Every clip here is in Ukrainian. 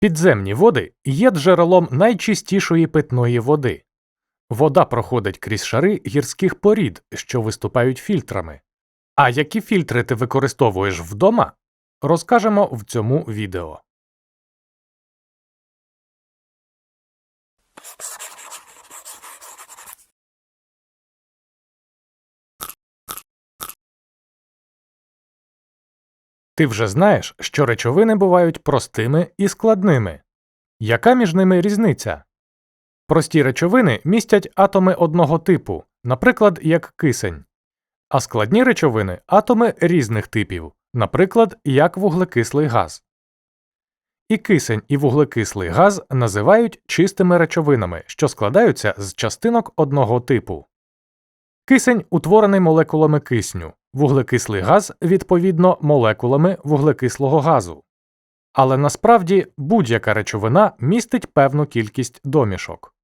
Підземні води є джерелом найчистішої питної води. Вода проходить крізь шари гірських порід, що виступають фільтрами. А які фільтри ти використовуєш вдома, розкажемо в цьому відео. Ти вже знаєш, що речовини бувають простими і складними. Яка між ними різниця? Прості речовини містять атоми одного типу, наприклад, як кисень, а складні речовини атоми різних типів, наприклад, як вуглекислий газ. І кисень і вуглекислий газ називають чистими речовинами, що складаються з частинок одного типу. Кисень утворений молекулами кисню, вуглекислий газ, відповідно, молекулами вуглекислого газу. Але насправді будь-яка речовина містить певну кількість домішок.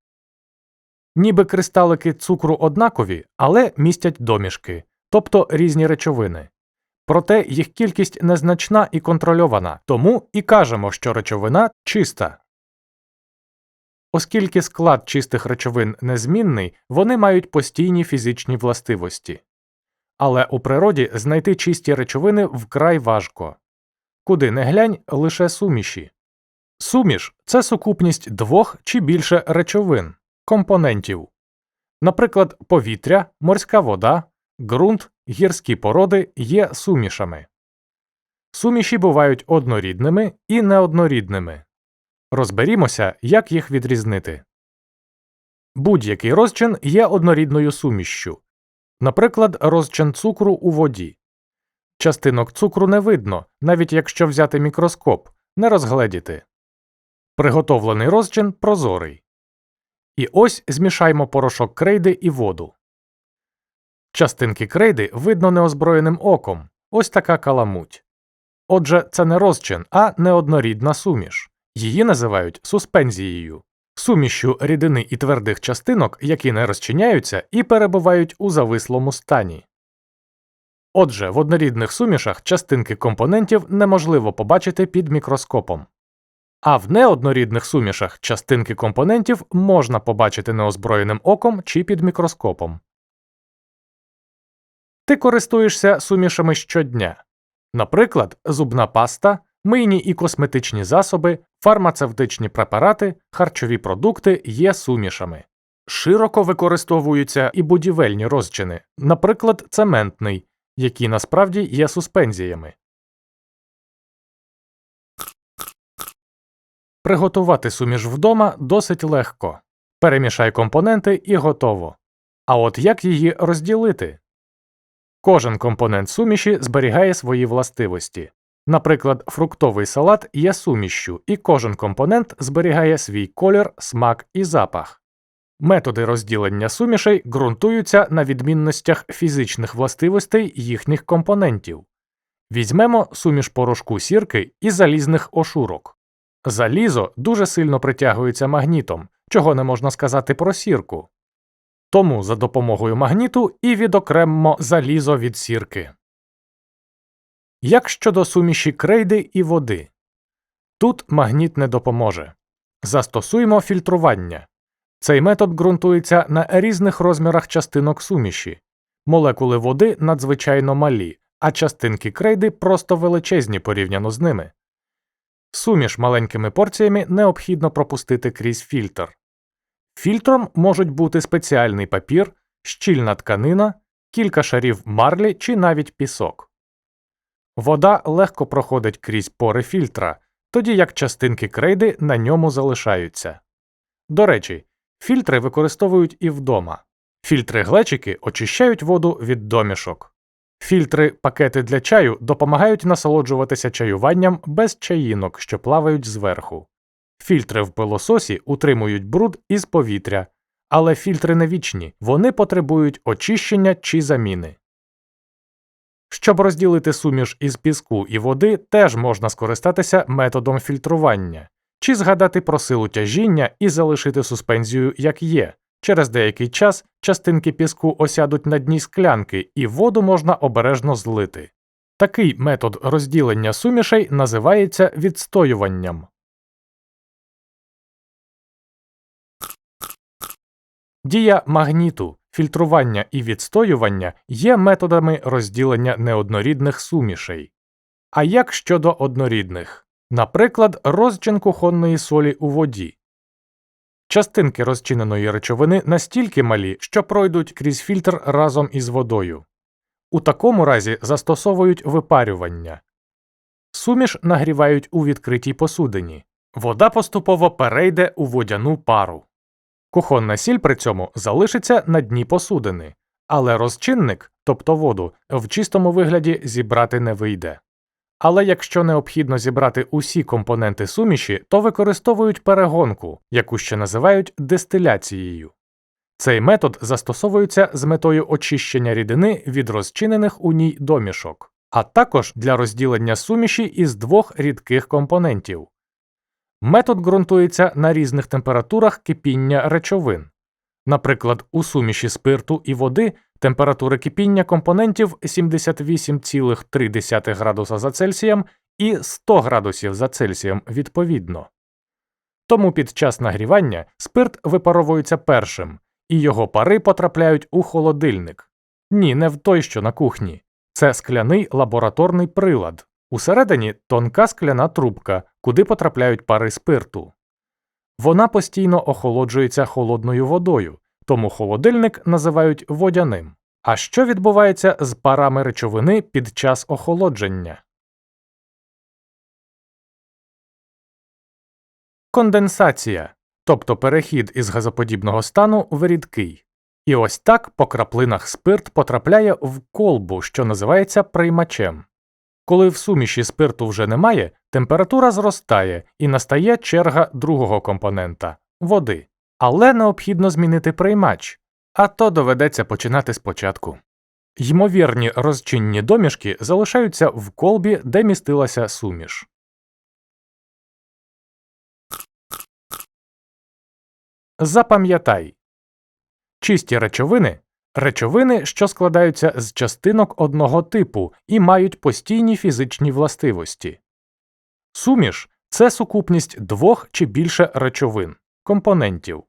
Ніби кристалики цукру однакові, але містять домішки, тобто різні речовини. Проте їх кількість незначна і контрольована, тому і кажемо, що речовина чиста. Оскільки склад чистих речовин незмінний, вони мають постійні фізичні властивості. Але у природі знайти чисті речовини вкрай важко. Куди не глянь лише суміші. Суміш це сукупність двох чи більше речовин, компонентів. Наприклад, повітря, морська вода, ґрунт, гірські породи є сумішами. Суміші бувають однорідними і неоднорідними. Розберімося, як їх відрізнити. Будь-який розчин є однорідною сумішшю, наприклад, розчин цукру у воді. Частинок цукру не видно, навіть якщо взяти мікроскоп, не розгледіти. Приготовлений розчин прозорий. І ось змішаймо порошок крейди і воду. Частинки крейди видно неозброєним оком, ось така каламуть. Отже, це не розчин, а неоднорідна суміш. Її називають суспензією, сумішю рідини і твердих частинок, які не розчиняються і перебувають у завислому стані. Отже, в однорідних сумішах частинки компонентів неможливо побачити під мікроскопом. А в неоднорідних сумішах частинки компонентів можна побачити неозброєним оком чи під мікроскопом. Ти користуєшся сумішами щодня. Наприклад, зубна паста, мийні і косметичні засоби, фармацевтичні препарати, харчові продукти є сумішами. Широко використовуються і будівельні розчини, наприклад, цементний, які насправді є суспензіями. Приготувати суміш вдома досить легко. Перемішай компоненти і готово. А от як її розділити? Кожен компонент суміші зберігає свої властивості. Наприклад, фруктовий салат є сумішшю, і кожен компонент зберігає свій колір, смак і запах. Методи розділення сумішей ґрунтуються на відмінностях фізичних властивостей їхніх компонентів. Візьмемо суміш порошку сірки і залізних ошурок. Залізо дуже сильно притягується магнітом, чого не можна сказати про сірку. Тому за допомогою магніту і відокреммо залізо від сірки. Як щодо суміші крейди і води, тут магніт не допоможе. Застосуємо фільтрування. Цей метод ґрунтується на різних розмірах частинок суміші. Молекули води надзвичайно малі, а частинки крейди просто величезні порівняно з ними. Суміш маленькими порціями необхідно пропустити крізь фільтр. Фільтром можуть бути спеціальний папір, щільна тканина, кілька шарів марлі чи навіть пісок. Вода легко проходить крізь пори фільтра, тоді як частинки крейди на ньому залишаються. До речі, фільтри використовують і вдома. Фільтри глечики очищають воду від домішок. Фільтри пакети для чаю допомагають насолоджуватися чаюванням без чаїнок, що плавають зверху. Фільтри в пилососі утримують бруд із повітря, але фільтри не вічні, вони потребують очищення чи заміни. Щоб розділити суміш із піску і води, теж можна скористатися методом фільтрування, чи згадати про силу тяжіння і залишити суспензію як є. Через деякий час частинки піску осядуть на дні склянки і воду можна обережно злити. Такий метод розділення сумішей називається відстоюванням. Дія магніту фільтрування і відстоювання є методами розділення неоднорідних сумішей. А як щодо однорідних? Наприклад, розчин кухонної солі у воді. Частинки розчиненої речовини настільки малі, що пройдуть крізь фільтр разом із водою. У такому разі застосовують випарювання. Суміш нагрівають у відкритій посудині. Вода поступово перейде у водяну пару. Кухонна сіль при цьому залишиться на дні посудини, але розчинник, тобто воду, в чистому вигляді зібрати не вийде. Але якщо необхідно зібрати усі компоненти суміші, то використовують перегонку, яку ще називають дистиляцією. Цей метод застосовується з метою очищення рідини від розчинених у ній домішок, а також для розділення суміші із двох рідких компонентів. Метод ґрунтується на різних температурах кипіння речовин. Наприклад, у суміші спирту і води температури кипіння компонентів 78,3 градуса за Цельсієм і 100 градусів за Цельсієм відповідно. Тому під час нагрівання спирт випаровується першим, і його пари потрапляють у холодильник. Ні, не в той, що на кухні. Це скляний лабораторний прилад. Усередині тонка скляна трубка, куди потрапляють пари спирту. Вона постійно охолоджується холодною водою, тому холодильник називають водяним. А що відбувається з парами речовини під час охолодження? Конденсація, тобто перехід із газоподібного стану в рідкий. І ось так по краплинах спирт потрапляє в колбу, що називається приймачем. Коли в суміші спирту вже немає, температура зростає і настає черга другого компонента води. Але необхідно змінити приймач, а то доведеться починати спочатку. Ймовірні розчинні домішки залишаються в колбі, де містилася суміш. Запам'ятай чисті речовини речовини, що складаються з частинок одного типу і мають постійні фізичні властивості. Суміш це сукупність двох чи більше речовин компонентів.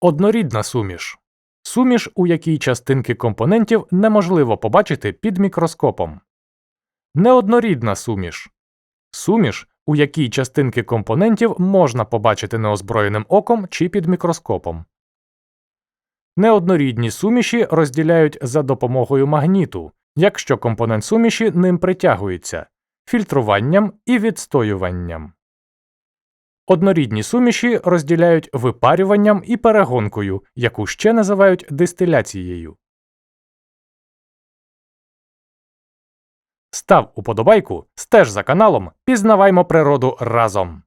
Однорідна суміш суміш, у якій частинки компонентів неможливо побачити під мікроскопом. Неоднорідна суміш суміш, у якій частинки компонентів можна побачити неозброєним оком чи під мікроскопом. Неоднорідні суміші розділяють за допомогою магніту, якщо компонент суміші ним притягується, фільтруванням і відстоюванням. Однорідні суміші розділяють випарюванням і перегонкою, яку ще називають дистиляцією. Став уподобайку, стеж за каналом, пізнаваймо природу разом.